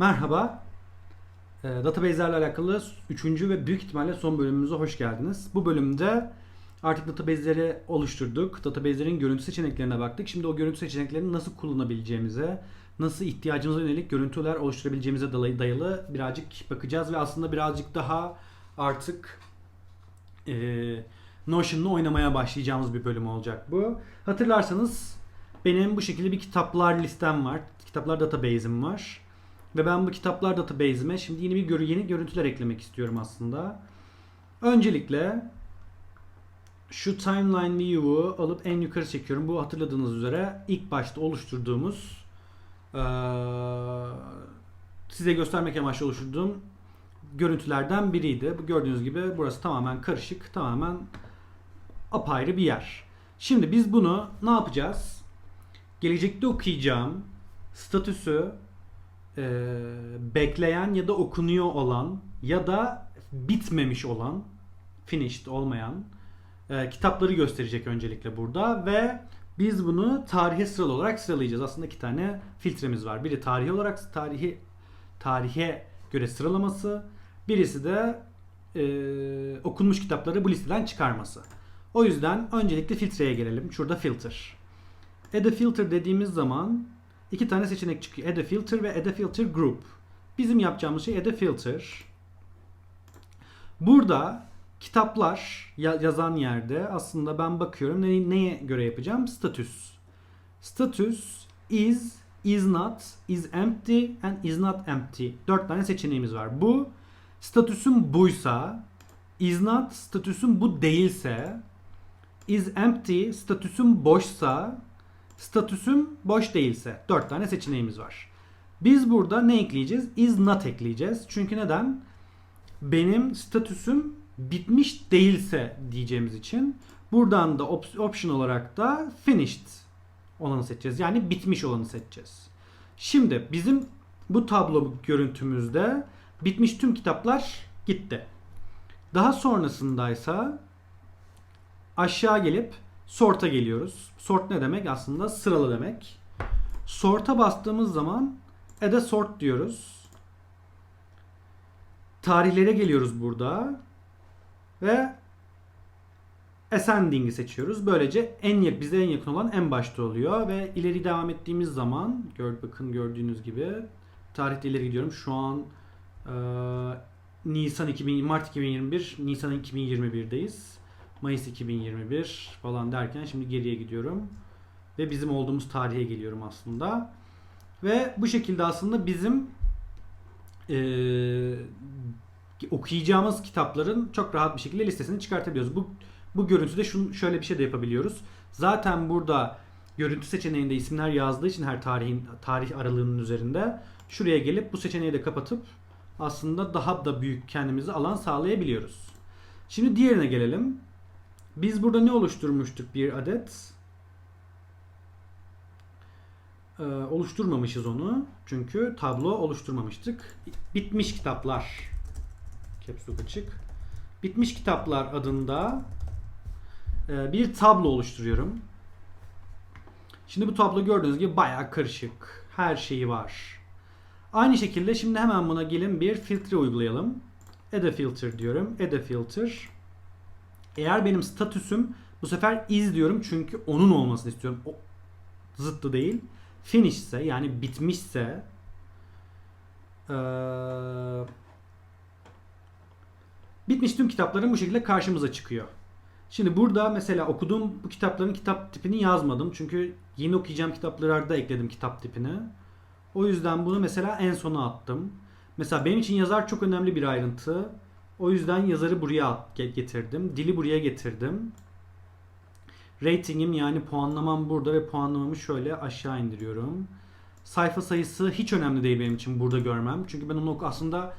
Merhaba. E, database'lerle alakalı 3. ve büyük ihtimalle son bölümümüze hoş geldiniz. Bu bölümde artık database'leri oluşturduk. Database'lerin görüntü seçeneklerine baktık. Şimdi o görüntü seçeneklerini nasıl kullanabileceğimize, nasıl ihtiyacımıza yönelik görüntüler oluşturabileceğimize dayalı birazcık bakacağız ve aslında birazcık daha artık e, Notion'la oynamaya başlayacağımız bir bölüm olacak bu. Hatırlarsanız benim bu şekilde bir kitaplar listem var. Kitaplar database'im var. Ve ben bu kitaplar database'ime şimdi yeni bir görü yeni görüntüler eklemek istiyorum aslında. Öncelikle şu timeline view'u alıp en yukarı çekiyorum. Bu hatırladığınız üzere ilk başta oluşturduğumuz eee, size göstermek amaçlı oluşturduğum görüntülerden biriydi. Bu gördüğünüz gibi burası tamamen karışık, tamamen apayrı bir yer. Şimdi biz bunu ne yapacağız? Gelecekte okuyacağım statüsü e, bekleyen ya da okunuyor olan ya da bitmemiş olan finished olmayan e, kitapları gösterecek öncelikle burada ve biz bunu tarihe sıralı olarak sıralayacağız. Aslında iki tane filtremiz var. Biri tarihi olarak tarihi tarihe göre sıralaması, birisi de e, okunmuş kitapları bu listeden çıkarması. O yüzden öncelikle filtreye gelelim. Şurada filter. Add a filter dediğimiz zaman iki tane seçenek çıkıyor. Add a filter ve add a filter group. Bizim yapacağımız şey add a filter. Burada kitaplar ya- yazan yerde aslında ben bakıyorum ne, neye göre yapacağım? Status. Status is, is not, is empty and is not empty. Dört tane seçeneğimiz var. Bu statüsüm buysa, is not statüsüm bu değilse, is empty statüsüm boşsa, statüsüm boş değilse. Dört tane seçeneğimiz var. Biz burada ne ekleyeceğiz? Is not ekleyeceğiz. Çünkü neden? Benim statüsüm bitmiş değilse diyeceğimiz için buradan da op- option olarak da finished olanı seçeceğiz. Yani bitmiş olanı seçeceğiz. Şimdi bizim bu tablo görüntümüzde bitmiş tüm kitaplar gitti. Daha sonrasındaysa aşağı gelip sort'a geliyoruz. Sort ne demek? Aslında sıralı demek. Sort'a bastığımız zaman add sort diyoruz. Tarihlere geliyoruz burada. Ve ascending'i seçiyoruz. Böylece en yak bize en yakın olan en başta oluyor ve ileri devam ettiğimiz zaman gör bakın gördüğünüz gibi tarihte ileri gidiyorum. Şu an e, Nisan 2000 Mart 2021, Nisan 2021'deyiz. Mayıs 2021 falan derken şimdi geriye gidiyorum. Ve bizim olduğumuz tarihe geliyorum aslında. Ve bu şekilde aslında bizim eee, okuyacağımız kitapların çok rahat bir şekilde listesini çıkartabiliyoruz. Bu bu görüntüde şunu, şöyle bir şey de yapabiliyoruz. Zaten burada görüntü seçeneğinde isimler yazdığı için her tarihin tarih aralığının üzerinde şuraya gelip bu seçeneği de kapatıp aslında daha da büyük kendimize alan sağlayabiliyoruz. Şimdi diğerine gelelim. Biz burada ne oluşturmuştuk bir adet? Ee, oluşturmamışız onu. Çünkü tablo oluşturmamıştık. Bitmiş kitaplar. Caps açık. Bitmiş kitaplar adında e, bir tablo oluşturuyorum. Şimdi bu tablo gördüğünüz gibi bayağı karışık. Her şeyi var. Aynı şekilde şimdi hemen buna gelin bir filtre uygulayalım. Add a filter diyorum. Add a filter. Eğer benim statüsüm bu sefer is diyorum çünkü onun olmasını istiyorum. O zıttı değil. Finish ise yani bitmişse eee, bitmiş tüm kitapların bu şekilde karşımıza çıkıyor. Şimdi burada mesela okuduğum bu kitapların kitap tipini yazmadım. Çünkü yeni okuyacağım kitaplarda ekledim kitap tipini. O yüzden bunu mesela en sona attım. Mesela benim için yazar çok önemli bir ayrıntı. O yüzden yazarı buraya getirdim. Dili buraya getirdim. Ratingim yani puanlamam burada ve puanlamamı şöyle aşağı indiriyorum. Sayfa sayısı hiç önemli değil benim için burada görmem. Çünkü ben onu aslında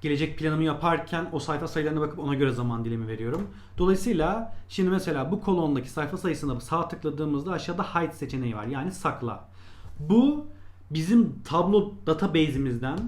gelecek planımı yaparken o sayfa sayılarına bakıp ona göre zaman dilimi veriyorum. Dolayısıyla şimdi mesela bu kolondaki sayfa sayısına sağ tıkladığımızda aşağıda hide seçeneği var. Yani sakla. Bu bizim tablo database'imizden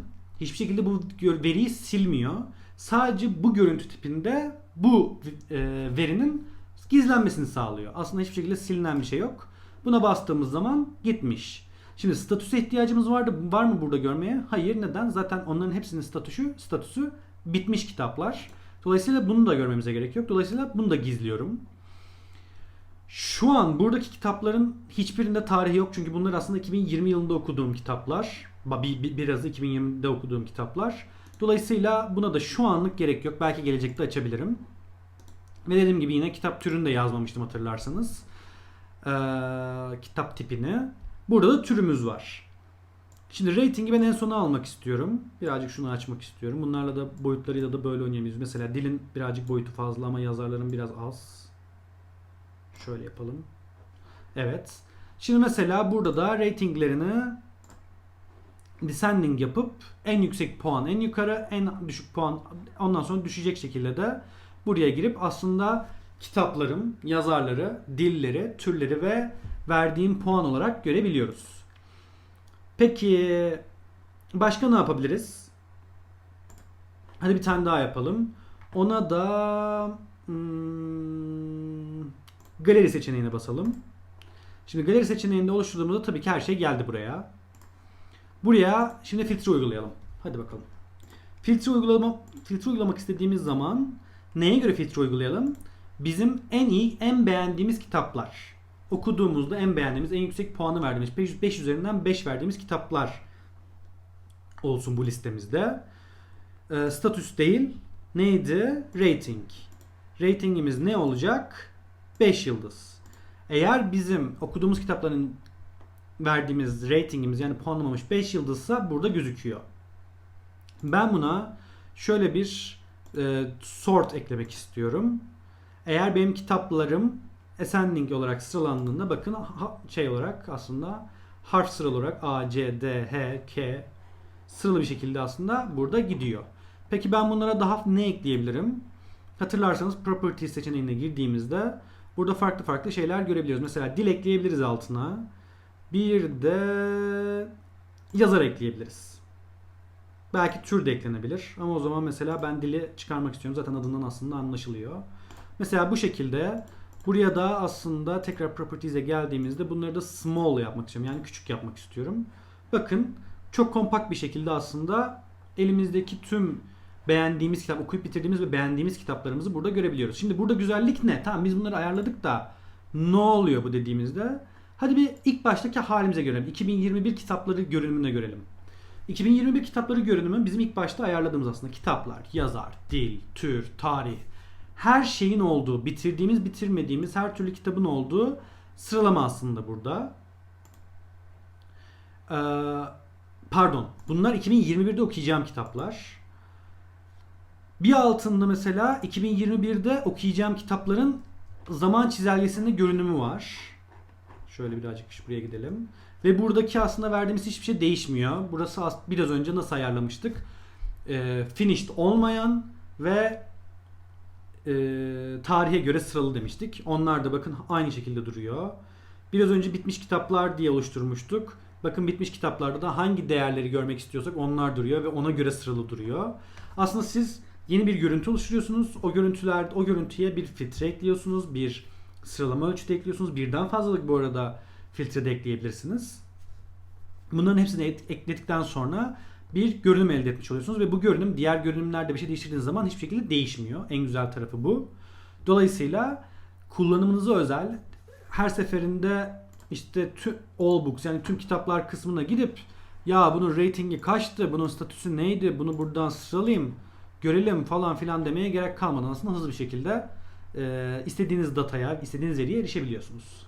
hiçbir şekilde bu veriyi silmiyor. Sadece bu görüntü tipinde bu e, verinin gizlenmesini sağlıyor. Aslında hiçbir şekilde silinen bir şey yok. Buna bastığımız zaman gitmiş. Şimdi statüse ihtiyacımız vardı. Var mı burada görmeye? Hayır. Neden? Zaten onların hepsinin statüsü, statüsü bitmiş kitaplar. Dolayısıyla bunu da görmemize gerek yok. Dolayısıyla bunu da gizliyorum. Şu an buradaki kitapların hiçbirinde tarihi yok. Çünkü bunlar aslında 2020 yılında okuduğum kitaplar. Birazı 2020'de okuduğum kitaplar. Dolayısıyla buna da şu anlık gerek yok. Belki gelecekte açabilirim. Ve dediğim gibi yine kitap türünü de yazmamıştım hatırlarsanız. Ee, kitap tipini. Burada da türümüz var. Şimdi ratingi ben en sona almak istiyorum. Birazcık şunu açmak istiyorum. Bunlarla da boyutlarıyla da böyle oynayabiliriz. Mesela dilin birazcık boyutu fazla ama yazarların biraz az. Şöyle yapalım. Evet. Şimdi mesela burada da ratinglerini descending yapıp en yüksek puan en yukarı, en düşük puan ondan sonra düşecek şekilde de buraya girip aslında kitaplarım, yazarları, dilleri, türleri ve verdiğim puan olarak görebiliyoruz. Peki başka ne yapabiliriz? Hadi bir tane daha yapalım. Ona da hmm, galeri seçeneğine basalım. Şimdi galeri seçeneğinde oluşturduğumuzda tabii ki her şey geldi buraya. Buraya şimdi filtre uygulayalım. Hadi bakalım. Filtre uygulama filtre uygulamak istediğimiz zaman neye göre filtre uygulayalım? Bizim en iyi, en beğendiğimiz kitaplar. Okuduğumuzda en beğendiğimiz, en yüksek puanı verdiğimiz, 5, 5 üzerinden 5 verdiğimiz kitaplar olsun bu listemizde. Ee, statüs değil. Neydi? Rating. Ratingimiz ne olacak? 5 yıldız. Eğer bizim okuduğumuz kitapların verdiğimiz ratingimiz yani puanlamamış 5 yıldızsa burada gözüküyor. Ben buna şöyle bir e, sort eklemek istiyorum. Eğer benim kitaplarım ascending olarak sıralandığında bakın ha- şey olarak aslında harf sıralı olarak A, C, D, H, K sıralı bir şekilde aslında burada gidiyor. Peki ben bunlara daha ne ekleyebilirim? Hatırlarsanız properties seçeneğine girdiğimizde burada farklı farklı şeyler görebiliyoruz. Mesela dil ekleyebiliriz altına. Bir de yazar ekleyebiliriz. Belki tür de eklenebilir. Ama o zaman mesela ben dili çıkarmak istiyorum. Zaten adından aslında anlaşılıyor. Mesela bu şekilde buraya da aslında tekrar properties'e geldiğimizde bunları da small yapmak istiyorum. Yani küçük yapmak istiyorum. Bakın çok kompakt bir şekilde aslında elimizdeki tüm beğendiğimiz kitap, okuyup bitirdiğimiz ve beğendiğimiz kitaplarımızı burada görebiliyoruz. Şimdi burada güzellik ne? Tamam biz bunları ayarladık da ne oluyor bu dediğimizde? Hadi bir ilk baştaki halimize görelim. 2021 kitapları görünümüne görelim. 2021 kitapları görünümü bizim ilk başta ayarladığımız aslında kitaplar, yazar, dil, tür, tarih. Her şeyin olduğu, bitirdiğimiz, bitirmediğimiz her türlü kitabın olduğu sıralama aslında burada. Ee, pardon. Bunlar 2021'de okuyacağım kitaplar. Bir altında mesela 2021'de okuyacağım kitapların zaman çizelgesinde görünümü var. Şöyle birazcık buraya gidelim. Ve buradaki aslında verdiğimiz hiçbir şey değişmiyor. Burası as- biraz önce nasıl ayarlamıştık? Ee, finished olmayan ve e, tarihe göre sıralı demiştik. Onlar da bakın aynı şekilde duruyor. Biraz önce bitmiş kitaplar diye oluşturmuştuk. Bakın bitmiş kitaplarda da hangi değerleri görmek istiyorsak onlar duruyor ve ona göre sıralı duruyor. Aslında siz yeni bir görüntü oluşturuyorsunuz. O görüntüler o görüntüye bir filtre ekliyorsunuz, bir sıralama ölçütü ekliyorsunuz. Birden fazlalık bu arada filtre de ekleyebilirsiniz. Bunların hepsini ekledikten sonra bir görünüm elde etmiş oluyorsunuz ve bu görünüm diğer görünümlerde bir şey değiştirdiğiniz zaman hiçbir şekilde değişmiyor. En güzel tarafı bu. Dolayısıyla kullanımınıza özel her seferinde işte tüm all books yani tüm kitaplar kısmına gidip ya bunun ratingi kaçtı, bunun statüsü neydi, bunu buradan sıralayayım, görelim falan filan demeye gerek kalmadan aslında hızlı bir şekilde e, istediğiniz dataya, istediğiniz veriye erişebiliyorsunuz.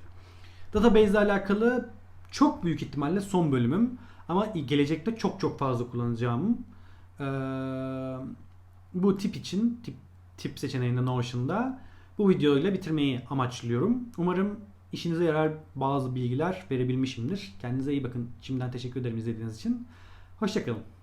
Database ile alakalı çok büyük ihtimalle son bölümüm ama gelecekte çok çok fazla kullanacağım. Ee, bu tip için tip, tip seçeneğinde Notion'da bu videoyla bitirmeyi amaçlıyorum. Umarım işinize yarar bazı bilgiler verebilmişimdir. Kendinize iyi bakın. Şimdiden teşekkür ederim izlediğiniz için. Hoşçakalın.